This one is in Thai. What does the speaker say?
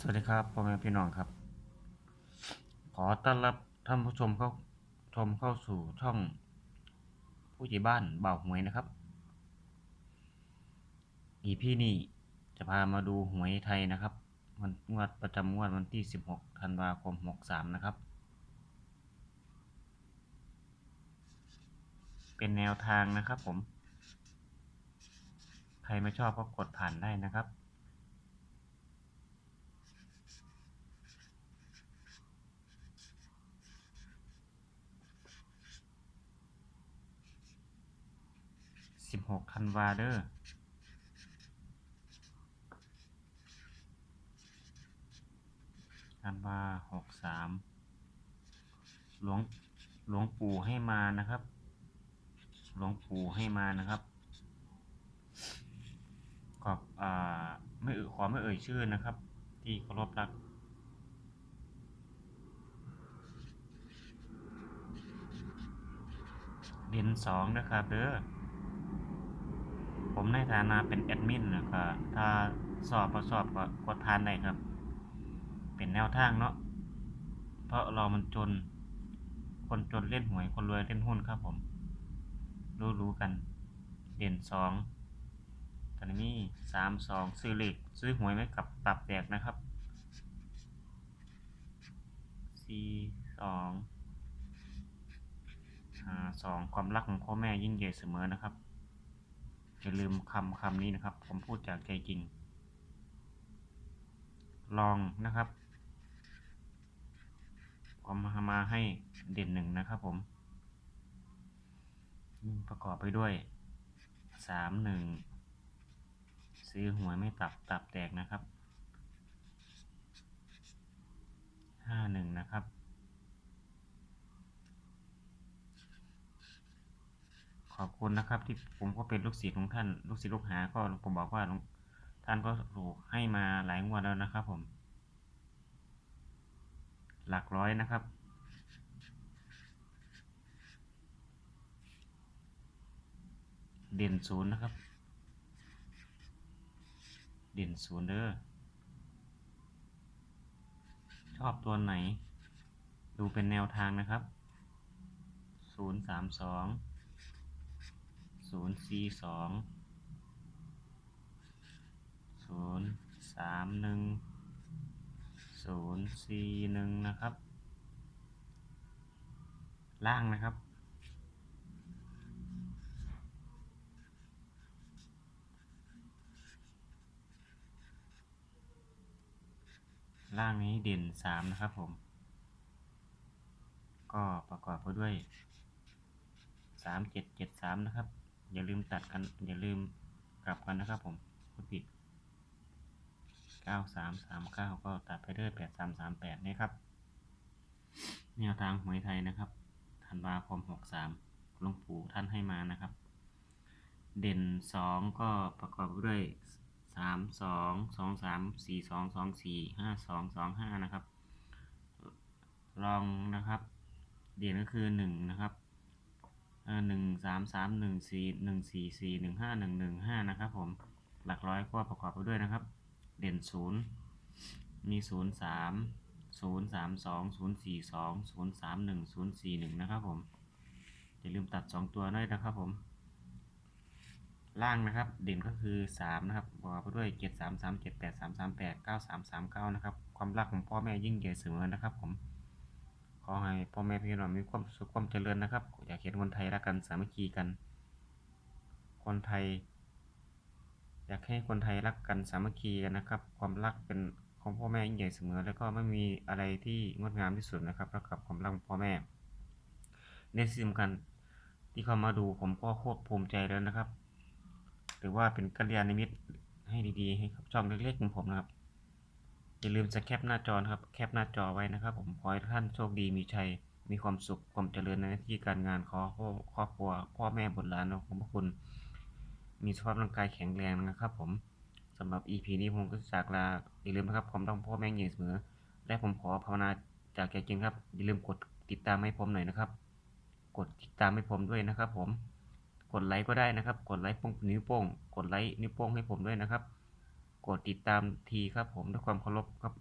สวัสดีครับพ่อแม่พี่น้องครับ ขอต้อนรับท่านผู้ชมเข้าชมเข้าสู่ช่อง ผู้ใหญ่บ้านเบาหวยนะครับ อีพี่นี้จะพามาดูหวยไทยนะครับวันงวดประจำงวดวันที่ 16 ธันวาคม 63 นะครับ เป็นแนวทางนะครับผม ใครไม่ชอบก็กดผ่านได้นะครับ 16ธันวาเดอร์ธันวา63หลวงหลวงปู่ให้มานะครับ หลวงปู่ให้มานะครับ ขอบอ่าไม่ขอไม่เอ่ยชื่อนะครับ ที่เคารพรักเรียนสองนะครับเด้อ ผมในฐานะเป็นแอดมินนะครับถ้าสอบประสอบก็กดทานได้ครับ เป็นแนวทางเนาะเพราะเรามันจน คนจนเล่นหวยคนรวยเล่นหุ้นครับผม รู้รู้กัน เด่นสองตอนนี้สามสองซื้อเหล็กซื้อหวยไว้กับตับแตกนะครับสี่สองสองความรักของพ่อแม่ยิ่งใหญ่เสมอนะครับ อย่าลืมคำคำนี้นะครับ ผมพูดจากใจจริง ลองนะครับ ผมมามาให้เด่นหนึ่งนะครับผม ประกอบไปด้วยสามหนึ่งซื้อหวยไม่ตับตับแตกนะครับห้าหนึ่งนะครับ ขอบ คุณนะครับ ที่ผมก็เป็นลูกศิษย์ของท่านลูกศิษย์ลูกหา ก็ผมบอกว่าท่านก็ถูกให้มาหลายงวดแล้วนะครับ ผม หลักร้อยนะครับเด่นศูนย์นะครับ เด่นศูนย์เด้อ ชอบตัวไหน ดูเป็นแนวทางนะครับ ศูนย์สามสอง ศูนย์สี่สองศูนย์สามหนึ่งศูนย์สี่หนึ่งนะครับ ล่างนะครับล่างนี้เด่นสามนะครับผม ก็ประกอบไปด้วยสามเจ็ดเจ็ดสามนะครับ อย่าลืมตัดกัน อย่าลืมกลับกันนะครับผมพูดผิดเก้าสามสามเก้าก็ตัดไปด้วยแปดสามสามแปดนี่ครับ แนวทางหวยไทยนะครับธันวาคมหกสามหลวงปู่ท่านให้มานะครับ เด่นสองก็ประกอบไปด้วยสามสองสองสามสี่สองสองสี่ห้าสองสองห้านะครับ ลองนะครับ เด่นก็คือหนึ่งนะครับ หนึ่งสามสามหนึ่งสี่หนึ่งสี่สี่หนึ่งห้าหนึ่งหนึ่งห้านะครับผมหลักร้อยก็ประกอบไปด้วยนะครับ เด่นศูนย์มีศูนย์สามศูนย์สามสองศูนย์สี่สองศูนย์สามหนึ่งศูนย์สี่หนึ่งนะครับผมอย่าลืมตัดสองตัวด้วยนะครับผม ล่างนะครับ เด่นก็คือสามนะครับประกอบไปด้วยเจ็ดสามสามเจ็ดแปดสามสามแปดเก้าสามสามเก้านะครับ ความรักของพ่อแม่ยิ่งใหญ่เสมอนะครับผม อให้พ่อแม่พี่น้องมีความสุขความเจริญนะครับ อยากเห็นคนไทยรักกันสามัคคีกัน คนไทย อยากให้คนไทยรักกันสามัคคีกันนะครับ ความรักเป็นของพ่อแม่ยิ่งใหญ่เสมอ แล้วก็ไม่มีอะไรที่งดงามที่สุดนะครับเท่ากับความรักของพ่อแม่ในสิ่งสำคัญที่เขามาดูผมก็โคตรภูมิใจแล้วนะครับ หรือว่าเป็นกัลยาณมิตรให้ดีๆให้กับช่องเล็กๆของผมนะครับ อย่าลืมจะแคปหน้าจอครับ แคปหน้าจอไว้นะครับ ผมขอให้ท่านโชคดีมีชัย มีความสุขความเจริญในหน้าที่การงานขอครอบครัวพ่อแม่บุตรหลานของพระคุณ มีสภาพร่างกายแข็งแรงนะครับ ผมสำหรับ EP นี้ผมก็จากลาอย่าลืมนะครับผมต้องพ่อแม่ยิ่งเสมอ และผมขอภาวนาจากใจจริงครับ อย่าลืมกดติดตามให้ผมหน่อยนะครับ กดติดตามให้ผมด้วยนะครับ ผม กดไลค์ก็ได้นะครับ กดไลค์โป้งนิ้วโป้ง กดไลค์นิ้วโป้งให้ผมด้วยนะครับ กดติดตามทีครับผมด้วยความเคารพครับ